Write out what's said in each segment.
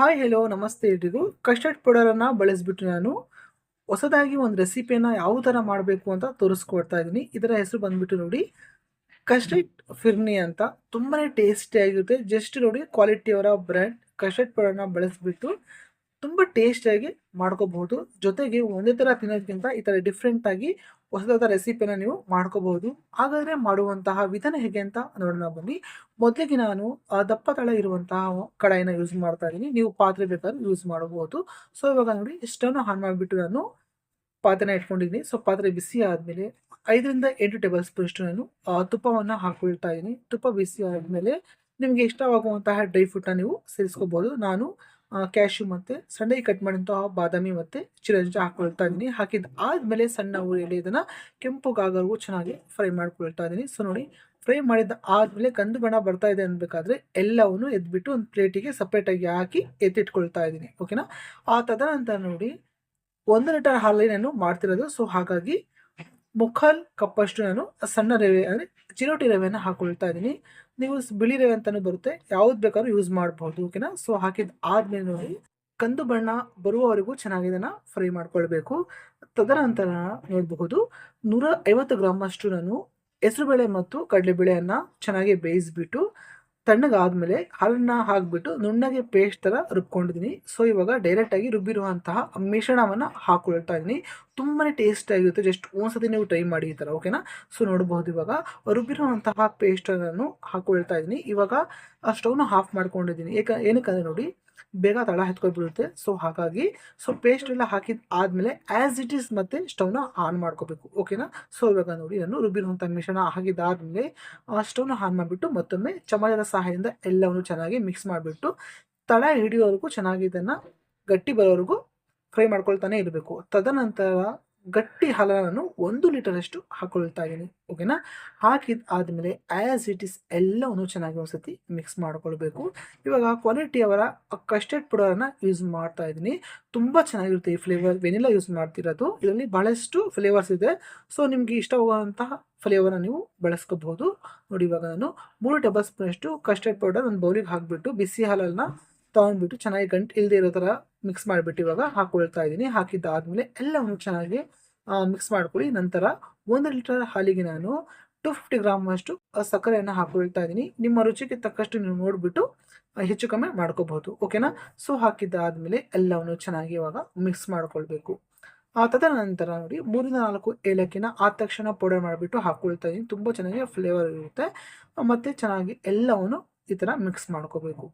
Hi hello ನಮಸ್ತೆ ಎಲ್ರಿಗೂ custard ಪೌಡರನ್ನು ಬಳಸಿಬಿಟ್ಟು ನಾನು ಹೊಸದಾಗಿ ಒಂದು ರೆಸಿಪಿಯನ್ನು ಯಾವ ಥರ ಮಾಡಬೇಕು ಅಂತ ತೋರಿಸ್ಕೊಡ್ತಾ ಇದ್ದೀನಿ. ಇದರ ಹೆಸರು ಬಂದುಬಿಟ್ಟು ನೋಡಿ ಕಸ್ಟರ್ಡ್ ಫಿರ್ನಿ ಅಂತ ತುಂಬಾ ಟೇಸ್ಟಿಯಾಗಿರುತ್ತೆ ಜಸ್ಟ್ ನೋಡಿ ಕ್ವಾಲಿಟಿ ಅವರ ಬ್ರ್ಯಾಂಡ್ ಕಸ್ಟರ್ಡ್ ಪೌಡರ್ನ ಬಳಸಿಬಿಟ್ಟು ತುಂಬ ಟೇಸ್ಟಿಯಾಗಿ ಮಾಡ್ಕೋಬಹುದು. ಜೊತೆಗೆ ಒಂದೇ ಥರ ತಿನ್ನೋದಕ್ಕಿಂತ ಈ ಥರ ಡಿಫ್ರೆಂಟಾಗಿ ಹೊಸದಾದ ರೆಸಿಪಿನ ನೀವು ಮಾಡ್ಕೋಬಹುದು ಹಾಗಾದರೆ ಮಾಡುವಂತಹ ವಿಧಾನ ಹೇಗೆ ಅಂತ ನೋಡೋಣ ಬನ್ನಿ. ಮೊದಲಿಗೆ ನಾನು ದಪ್ಪ ತಳ ಇರುವಂತಹ ಕಡಾಯಿನ ಯೂಸ್ ಮಾಡ್ತಾ ಇದ್ದೀನಿ. ನೀವು ಪಾತ್ರೆ ಬೇಕಾದ್ರೆ ಯೂಸ್ ಮಾಡಬಹುದು. ಸೊ ಇವಾಗ ನೋಡಿ ಇಷ್ಟನ್ನು ಆನ್ ಮಾಡಿಬಿಟ್ಟು ನಾನು ಪಾತ್ರೆನ ಇಟ್ಕೊಂಡಿದ್ದೀನಿ. ಸೊ ಪಾತ್ರೆ ಬಿಸಿ ಆದಮೇಲೆ ಐದರಿಂದ ಎಂಟು ಟೇಬಲ್ ಸ್ಪೂನಷ್ಟು ನಾನು ತುಪ್ಪವನ್ನು ಹಾಕೊಳ್ತಾ ಇದ್ದೀನಿ. ತುಪ್ಪ ಬಿಸಿ ಆದಮೇಲೆ ನಿಮಗೆ ಇಷ್ಟವಾಗುವಂತಹ ಡ್ರೈ ಫ್ರೂಟ್ನ ನೀವು ಸೇರಿಸ್ಕೋಬೋದು. ನಾನು ಕ್ಯಾಶ್ಯೂ ಮತ್ತು ಸಣ್ಣಗೆ ಕಟ್ ಮಾಡಿದಂತಹ ಬಾದಾಮಿ ಮತ್ತು ಚಿರಂಜಿ ಹಾಕ್ಕೊಳ್ತಾ ಇದ್ದೀನಿ. ಹಾಕಿದ ಆದಮೇಲೆ ಸಣ್ಣ ಉರಿಯಲ್ಲಿ ಇದನ್ನು ಕೆಂಪುಗಾಗೋವರೆಗೂ ಚೆನ್ನಾಗಿ ಫ್ರೈ ಮಾಡ್ಕೊಳ್ತಾ ಇದ್ದೀನಿ. ಸೊ ನೋಡಿ ಫ್ರೈ ಮಾಡಿದ ಆದಮೇಲೆ ಕಂದು ಬಣ್ಣ ಬರ್ತಾ ಇದೆ ಅನ್ಬೇಕಾದ್ರೆ ಎಲ್ಲವನ್ನು ಎದ್ಬಿಟ್ಟು ಒಂದು ಪ್ಲೇಟಿಗೆ ಸಪ್ರೇಟಾಗಿ ಹಾಕಿ ಎತ್ತಿಟ್ಕೊಳ್ತಾ ಇದ್ದೀನಿ. ಓಕೆನಾ ಆ ತದನಂತರ ನೋಡಿ, ಒಂದು ಲೀಟರ್ ಹಾಲಲ್ಲಿ ನಾನು ಮಾಡ್ತಿರೋದು. ಸೊ ಹಾಗಾಗಿ ಮುಕ್ಕಾಲ್ ಕಪ್ಪಷ್ಟು ನಾನು ಸಣ್ಣ ರವೆ ಅಂದರೆ ಚಿರೋಟಿ ರವೆಯನ್ನು ಹಾಕ್ಕೊಳ್ತಾ ಇದ್ದೀನಿ. ನೀವು ಬಿಳಿ ರವೆ ಅಂತಲೂ ಬರುತ್ತೆ. ಯಾವ್ದು ಬೇಕಾದ್ರೂ ಯೂಸ್ ಮಾಡಬಹುದು ಓಕೆನಾ ಸೊ ಹಾಕಿದ ಆದ್ಮೇಲೆ ಕಂದು ಬಣ್ಣ ಬರುವವರೆಗೂ ಚೆನ್ನಾಗಿ ಇದನ್ನು ಫ್ರೈ ಮಾಡ್ಕೊಳ್ಬೇಕು. ತದನಂತರ ನೋಡಬಹುದು, ನೂರ ಐವತ್ತು ಗ್ರಾಮ್ ಅಷ್ಟು ನಾನು ಹೆಸರುಬೇಳೆ ಮತ್ತು ಕಡಲೆಬೇಳೆಯನ್ನು ಚೆನ್ನಾಗಿ ಬೇಯಿಸ್ಬಿಟ್ಟು ತಣ್ಣಗಾದ್ಮೇಲೆ ಹಾಲನ್ನ ಹಾಕ್ಬಿಟ್ಟು ನುಣ್ಣಗೆ ಪೇಸ್ಟ್ ಥರ ರುಬ್ಕೊಂಡಿದ್ದೀನಿ. ಸೊ ಇವಾಗ ಡೈರೆಕ್ಟಾಗಿ ರುಬ್ಬಿರುವಂತಹ ಮಿಶ್ರಣವನ್ನು ಹಾಕೊಳ್ತಾ ಇದ್ದೀನಿ. ತುಂಬಾ ಟೇಸ್ಟ್ ಆಗಿರುತ್ತೆ. ಜಸ್ಟ್ ಒಂದ್ಸತಿ ನೀವು ಟ್ರೈ ಮಾಡಿ ಈ ಥರ ಓಕೆನಾ ಸೊ ನೋಡಬಹುದು ಇವಾಗ. ರುಬ್ಬಿರುವಂತಹ ಪೇಸ್ಟ್ ಹಾಕ್ಕೊಳ್ತಾ ಇದ್ದೀನಿ. ಇವಾಗ ಆ ಆಫ್ ಮಾಡ್ಕೊಂಡಿದ್ದೀನಿ. ಏಕ, ಏನಕ್ಕಂದ್ರೆ ನೋಡಿ ಬೇಗ ತಳ ಹತ್ಕೊಳ್ಬಿಡುತ್ತೆ ಸೊ ಹಾಗಾಗಿ ಸೊ ಪೇಸ್ಟ್ ಎಲ್ಲ ಹಾಕಿದ ಆದಮೇಲೆ ಆ್ಯಸ್ ಇಟ್ ಈಸ್ ಮತ್ತೆ ಸ್ಟವ್ನ ಆನ್ ಮಾಡ್ಕೋಬೇಕು. ಓಕೆನಾ ಸೊ ಇವಾಗ ನೋಡಿ, ನಾನು ರುಬ್ಬಿರುವಂಥ ಮಿಶ್ರಣ ಹಾಕಿದಾದ್ಮೇಲೆ ಸ್ಟವ್ನ ಆನ್ ಮಾಡಿಬಿಟ್ಟು ಮತ್ತೊಮ್ಮೆ ಚಮಚದ ಸಹಾಯದಿಂದ ಎಲ್ಲವನ್ನು ಚೆನ್ನಾಗಿ ಮಿಕ್ಸ್ ಮಾಡಿಬಿಟ್ಟು, ತಳ ಹಿಡಿಯೋವರೆಗೂ ಚೆನ್ನಾಗಿ ಇದನ್ನು ಗಟ್ಟಿ ಬರೋವರೆಗೂ ಫ್ರೈ ಮಾಡ್ಕೊಳ್ತಾನೆ ಇರಬೇಕು. ತದನಂತರ ಗಟ್ಟಿ ಹಾಲನ್ನು ನಾನು ಒಂದು ಲೀಟರಷ್ಟು ಹಾಕೊಳ್ತಾ ಇದ್ದೀನಿ ಓಕೆನಾ ಹಾಕಿದ ಆದಮೇಲೆ ಆ್ಯಸ್ ಇಟ್ ಇಸ್ ಎಲ್ಲವನ್ನು ಚೆನ್ನಾಗಿ ಒಂದ್ಸತಿ ಮಿಕ್ಸ್ ಮಾಡ್ಕೊಳ್ಬೇಕು. ಇವಾಗ ಕ್ವಾಲಿಟಿ ಅವರ ಕಸ್ಟರ್ಡ್ ಪುಡರನ್ನು ಯೂಸ್ ಮಾಡ್ತಾ ಇದ್ದೀನಿ. ತುಂಬ ಚೆನ್ನಾಗಿರುತ್ತೆ ಈ ಫ್ಲೇವರ್ ವೆನಿಲಾ ಯೂಸ್ ಮಾಡ್ತಿರೋದು. ಇದರಲ್ಲಿ ಭಾಳಷ್ಟು ಫ್ಲೇವರ್ಸ್ ಇದೆ. ಸೊ ನಿಮಗೆ ಇಷ್ಟವಾಗುವಂತಹ ಫ್ಲೇವರನ್ನು ನೀವು ಬಳಸ್ಕೋಬಹುದು. ನೋಡಿ ಇವಾಗ ನಾನು ಮೂರು ಟೇಬಲ್ ಸ್ಪೂನಷ್ಟು ಕಸ್ಟರ್ಡ್ ಪೌಡರ್ ನನ್ನ ಬೌಲಿಗೆ ಹಾಕಿಬಿಟ್ಟು ಬಿಸಿ ಹಾಲನ್ನು ತೊಗೊಂಡ್ಬಿಟ್ಟು ಚೆನ್ನಾಗಿ ಗಂಟು ಇಲ್ಲದೆ ಇರೋ ಥರ ಮಿಕ್ಸ್ ಮಾಡಿಬಿಟ್ಟು ಇವಾಗ ಹಾಕೊಳ್ತಾ ಇದ್ದೀನಿ. ಹಾಕಿದ್ದಾದಮೇಲೆ ಎಲ್ಲವನ್ನು ಚೆನ್ನಾಗಿ ಮಿಕ್ಸ್ ಮಾಡ್ಕೊಳ್ಳಿ. ನಂತರ ಒಂದು ಲೀಟರ್ ಹಾಲಿಗೆ ನಾನು ಟು ಫಿಫ್ಟಿ ಗ್ರಾಮ್ ಅಷ್ಟು ಸಕ್ಕರೆಯನ್ನು ಹಾಕೊಳ್ತಾ ಇದ್ದೀನಿ. ನಿಮ್ಮ ರುಚಿಗೆ ತಕ್ಕಷ್ಟು ನೀವು ನೋಡಿಬಿಟ್ಟು ಹೆಚ್ಚು ಕಮ್ಮಿ ಮಾಡ್ಕೋಬಹುದು. ಓಕೆನಾ ಸೊ ಹಾಕಿದ್ದಾದಮೇಲೆ ಎಲ್ಲವನ್ನು ಚೆನ್ನಾಗಿ ಇವಾಗ ಮಿಕ್ಸ್ ಮಾಡ್ಕೊಳ್ಬೇಕು. ಆ, ತದನಂತರ ನೋಡಿ, ಮೂರಿಂದ ನಾಲ್ಕು ಏಲಕ್ಕಿನ ಆದ ತಕ್ಷಣ ಪೌಡರ್ ಮಾಡಿಬಿಟ್ಟು ಹಾಕೊಳ್ತಾ ಇದ್ದೀನಿ. ತುಂಬ ಚೆನ್ನಾಗಿ ಫ್ಲೇವರ್ ಇರುತ್ತೆ. ಮತ್ತು ಚೆನ್ನಾಗಿ ಎಲ್ಲವನ್ನು ಈ ಥರ ಮಿಕ್ಸ್ ಮಾಡ್ಕೋಬೇಕು.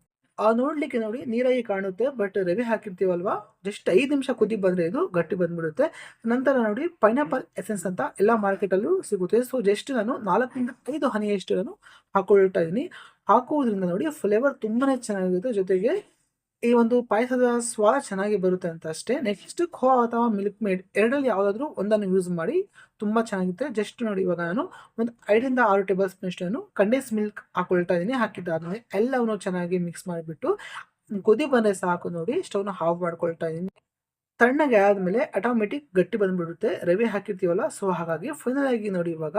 ಆ ನೋಡಲಿಕ್ಕೆ ನೋಡಿ ನೀರಾಗಿ ಕಾಣುತ್ತೆ ಬಟ್ ರವೆ ಹಾಕಿರ್ತೀವಲ್ವಾ? ಜಸ್ಟ್ ಐದು ನಿಮಿಷ ಕುದಿ ಬಂದರೆ ಇದು ಗಟ್ಟಿ ಬಂದ್ಬಿಡುತ್ತೆ. ನಂತರ ನೋಡಿ ಪೈನಾಪಲ್ ಎಸೆನ್ಸ್ ಅಂತ ಎಲ್ಲ ಮಾರ್ಕೆಟಲ್ಲೂ ಸಿಗುತ್ತೆ. ಸೊ ಜಸ್ಟ್ ನಾನು ನಾಲ್ಕರಿಂದ ಐದು ಹನಿಯಷ್ಟು ನಾನು ಹಾಕೊಳ್ತಾ ಇದ್ದೀನಿ ಹಾಕುವುದರಿಂದ ನೋಡಿ ಫ್ಲೇವರ್ ತುಂಬಾ ಚೆನ್ನಾಗಿರುತ್ತೆ. ಜೊತೆಗೆ ಈ ಒಂದು ಪಾಯಸದ ಸ್ವಾದ ಚೆನ್ನಾಗಿ ಬರುತ್ತೆ ಅಂತ ಅಷ್ಟೇ. ನೆಕ್ಸ್ಟ್ ಖೋ ಅಥವಾ ಮಿಲ್ಕ್ ಮೇಡ್ ಎರಡರಲ್ಲಿ ಯಾವುದಾದ್ರೂ ಒಂದನ್ನು ಯೂಸ್ ಮಾಡಿ ತುಂಬ ಚೆನ್ನಾಗಿರುತ್ತೆ. ಜಸ್ಟ್ ನೋಡಿ ಇವಾಗ ನಾನು ಒಂದು ಐದರಿಂದ ಆರು ಟೇಬಲ್ ಸ್ಪೂನಷ್ಟು ನಾನು ಕಂಡೆನ್ಸ್ ಮಿಲ್ಕ್ ಹಾಕೊಳ್ತಾ ಇದ್ದೀನಿ. ಹಾಕಿದ್ದಾದ್ಮೇಲೆ ಎಲ್ಲವನ್ನು ಚೆನ್ನಾಗಿ ಮಿಕ್ಸ್ ಮಾಡಿಬಿಟ್ಟು ಕುದಿ ಬಂದರೆ ಸಾಕು ನೋಡಿ. ಸ್ಟವ್ನ ಹಾಫ್ ಮಾಡ್ಕೊಳ್ತಾ ಇದ್ದೀನಿ. ತಣ್ಣಗೆ ಆದಮೇಲೆ ಆಟೋಮೆಟಿಕ್ ಗಟ್ಟಿ ಬಂದ್ಬಿಡುತ್ತೆ. ರವೆ ಹಾಕಿರ್ತೀವಲ್ಲ ಸೊ ಹಾಗಾಗಿ ಫೈನಲ್ ಆಗಿ ನೋಡಿ ಇವಾಗ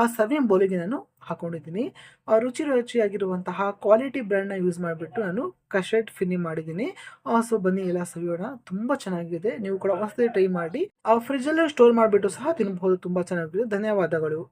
ಆ ಸರ್ವಿಂಗ್ ಬೋಲಿಗೆ ನಾನು ಹಾಕೊಂಡಿದ್ದೀನಿ. ರುಚಿ ರುಚಿಯಾಗಿರುವಂತಹ ಕ್ವಾಲಿಟಿ ಬ್ರ್ಯಾಂಡ್ನ ಯೂಸ್ ಮಾಡಿಬಿಟ್ಟು ನಾನು ಕಶೆಟ್ ಫಿನಿ ಮಾಡಿದ್ದೀನಿ. ಸೊ ಬನ್ನಿ ಎಲ್ಲ ಸವಿಯೋಣ. ತುಂಬ ಚೆನ್ನಾಗಿದೆ. ನೀವು ಕೂಡ ಹೊಸದೇ ಟ್ರೈ ಮಾಡಿ. ಆ ಫ್ರಿಜ್ಜಲ್ಲೂ ಸ್ಟೋರ್ ಮಾಡಿಬಿಟ್ಟು ಸಹ ತಿನ್ಬಹುದು. ತುಂಬ ಚೆನ್ನಾಗಿದೆ. ಧನ್ಯವಾದಗಳು.